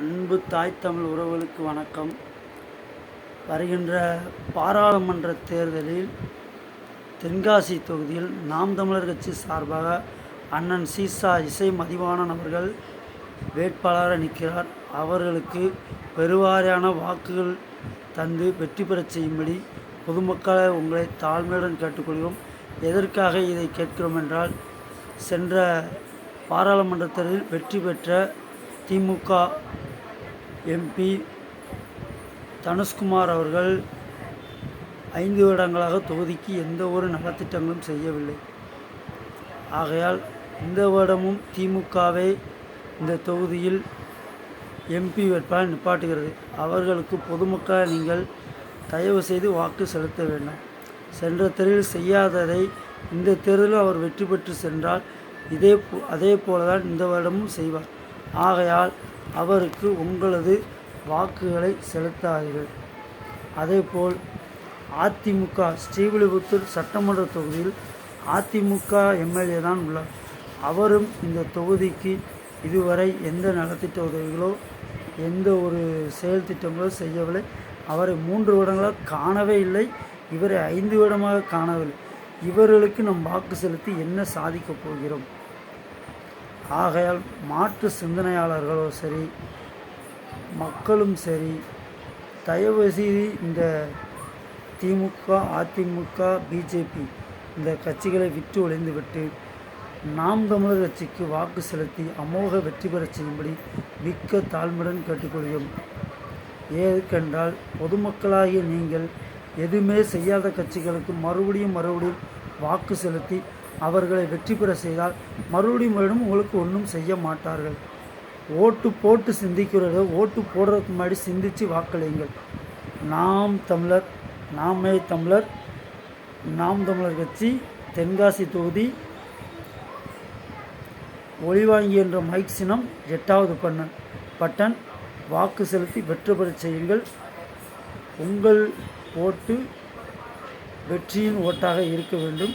அன்பு தாய் தமிழ் உறவுகளுக்கு வணக்கம். வருகின்ற பாராளுமன்ற தேர்தலில் தென்காசி தொகுதியில் நாம் தமிழர் கட்சி சார்பாக அண்ணன் சீசா இசை மதிவானன் அவர்கள் வேட்பாளராக நிற்கிறார். அவர்களுக்கு பெருவாரியான வாக்குகள் தந்து வெற்றி பெறச் செய்யும்படி பொதுமக்களை உங்களை தாழ்மையுடன் கேட்டுக்கொள்கிறோம். எதற்காக இதை கேட்கிறோம் என்றால் சென்ற பாராளுமன்ற தேர்தலில் வெற்றி பெற்ற திமுக எம்பி தனுஷ்குமார் அவர்கள் ஐந்து வருடங்களாக தொகுதிக்கு எந்த ஒரு நலத்திட்டங்களும் செய்யவில்லை. ஆகையால் இந்த வருடமும் திமுகவை இந்த தொகுதியில் எம்பி வேட்பாளர் நிப்பாட்டுகிறது. அவர்களுக்கு பொதுமக்களை நீங்கள் தயவு செய்து வாக்கு செலுத்த வேண்டும். சென்ற தேர்தலில் செய்யாததை இந்த தேர்தலில் அவர் வெற்றி பெற்று சென்றால் இதே போ அதே போல தான் இந்த வருடமும் செய்வார். ஆகையால் அவருக்கு உங்களது வாக்குகளை செலுத்தாதீர்கள். அதேபோல் அதிமுக ஸ்ரீவில்லிபுத்தூர் சட்டமன்ற தொகுதியில் அதிமுக எம்எல்ஏ தான் உள்ளார். அவரும் இந்த தொகுதிக்கு இதுவரை எந்த நலத்திட்ட உதவிகளோ எந்த ஒரு செயல் திட்டங்களோ செய்யவில்லை. அவரை மூன்று வருடங்களாக காணவே இல்லை. இவரை ஐந்து வருடமாக காணவில்லை. இவர்களுக்கு நம் வாக்கு செலுத்தி என்ன சாதிக்கப் போகிறோம்? ஆகையால் மாற்று சிந்தனையாளர்களோ சரி மக்களும் சரி தயவு செய்து இந்த திமுக அதிமுக பிஜேபி இந்த கட்சிகளை விட்டு ஒளிந்துவிட்டு நாம் தமிழர் கட்சிக்கு வாக்கு செலுத்தி அமோக வெற்றி பெறச் செய்யும்படி மிக்க தாழ்மையுடன் கேட்டுக்கொள்கிறோம். ஏற்கென்றால் பொதுமக்களாகிய நீங்கள் எதுவுமே செய்யாத கட்சிகளுக்கு மறுபடியும் மறுபடியும் வாக்கு செலுத்தி அவர்களை வெற்றி பெற செய்தால் மறுபடியும் மறுபடியும் உங்களுக்கு ஒன்றும் செய்ய மாட்டார்கள். ஓட்டு போட்டு சிந்திக்கிறத ஓட்டு போடுறதுக்கு முன்னாடி சிந்தித்து வாக்களியுங்கள். நாம் தமிழர் நாமே தமிழர் நாம் தமிழர் கட்சி தென்காசி தொகுதி ஒளிவாங்கி என்ற மைக் சினம் எட்டாவது பண்ணன் பட்டன் வாக்கு செலுத்தி வெற்றி பெறச் செய்யுங்கள். உங்கள் ஓட்டு வெற்றியின் ஓட்டாக இருக்க வேண்டும்.